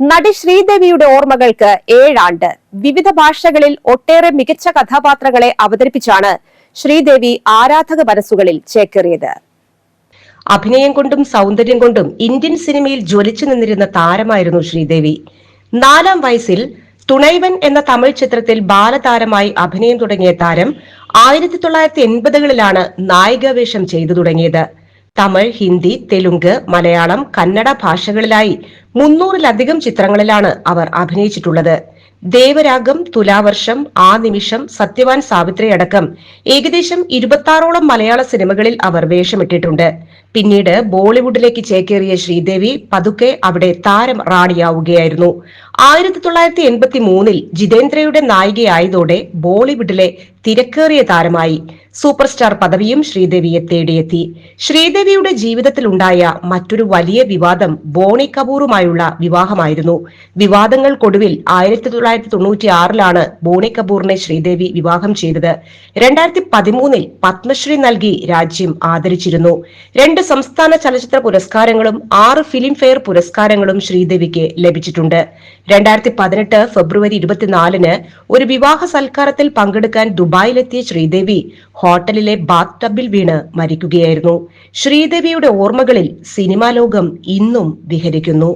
നടി ശ്രീദേവിയുടെ ഓർമ്മകൾക്ക് ഏഴാണ്ട്. വിവിധ ഭാഷകളിൽ ഒട്ടേറെ മികച്ച കഥാപാത്രങ്ങളെ അവതരിപ്പിച്ചാണ് ശ്രീദേവി ആരാധക മനസ്സുകളിൽ ചേക്കേറിയത്. അഭിനയം കൊണ്ടും സൗന്ദര്യം കൊണ്ടും ഇന്ത്യൻ സിനിമയിൽ ജ്വലിച്ചു നിന്നിരുന്ന താരമായിരുന്നു ശ്രീദേവി. നാലാം വയസ്സിൽ തുണൈവൻ എന്ന തമിഴ് ചിത്രത്തിൽ ബാലതാരമായി അഭിനയം തുടങ്ങിയ താരം ആയിരത്തി തൊള്ളായിരത്തി എൺപതുകളിലാണ് നായികാവേഷം ചെയ്തു തുടങ്ങിയത്. തമിഴ് ഹിന്ദി തെലുങ്ക് മലയാളം കന്നഡ ഭാഷകളിലായി മുന്നൂറിലധികം ചിത്രങ്ങളിലാണ് അവർ അഭിനയിച്ചിട്ടുള്ളത്. ദേവരാഗം തുലാവർഷം ആ നിമിഷം സത്യവാൻ സാവിത്രി അടക്കം ഏകദേശം ഇരുപത്താറോളം മലയാള സിനിമകളിൽ അവർ വേഷമിട്ടിട്ടുണ്ട്. പിന്നീട് ബോളിവുഡിലേക്ക് ചേക്കേറിയ ശ്രീദേവി പതുക്കെ അവിടെ താരം റാണിയാവുകയായിരുന്നു. ആയിരത്തി തൊള്ളായിരത്തി എൺപത്തി മൂന്നിൽ ജിതേന്ദ്രയുടെ നായികയായതോടെ ബോളിവുഡിലെ തിരക്കേറിയ താരമായി സൂപ്പർ സ്റ്റാർ പദവിയും ശ്രീദേവിയെ തേടിയെത്തി. ശ്രീദേവിയുടെ ജീവിതത്തിലുണ്ടായ മറ്റൊരു വലിയ വിവാദം ബോണി കപൂറുമായുള്ള വിവാഹമായിരുന്നു. വിവാദങ്ങൾക്കൊടുവിൽ ആയിരത്തി തൊള്ളായിരത്തി തൊണ്ണൂറ്റി ആറിലാണ് ബോണി കപൂറിനെ ശ്രീദേവി വിവാഹം ചെയ്തത്. രണ്ടായിരത്തി പതിമൂന്നിൽ പത്മശ്രീ നൽകി രാജ്യം ആദരിച്ചിരുന്നു. രണ്ട് സംസ്ഥാന ചലച്ചിത്ര പുരസ്കാരങ്ങളും ആറ് ഫിലിം ഫെയർ പുരസ്കാരങ്ങളും ശ്രീദേവിക്ക് ലഭിച്ചിട്ടുണ്ട്. രണ്ടായിരത്തി പതിനെട്ട് ഫെബ്രുവരി ഇരുപത്തിനാലിന് ഒരു വിവാഹ സൽക്കാരത്തിൽ പങ്കെടുക്കാൻ ദുബായിലെത്തിയ ശ്രീദേവി ഹോട്ടലിലെ ബാത്ത് ടബിൽ വീണ് മരിക്കുകയായിരുന്നു. ശ്രീദേവിയുടെ ഓർമ്മകളിൽ സിനിമാ ലോകം ഇന്നും വിഹരിക്കുന്നു.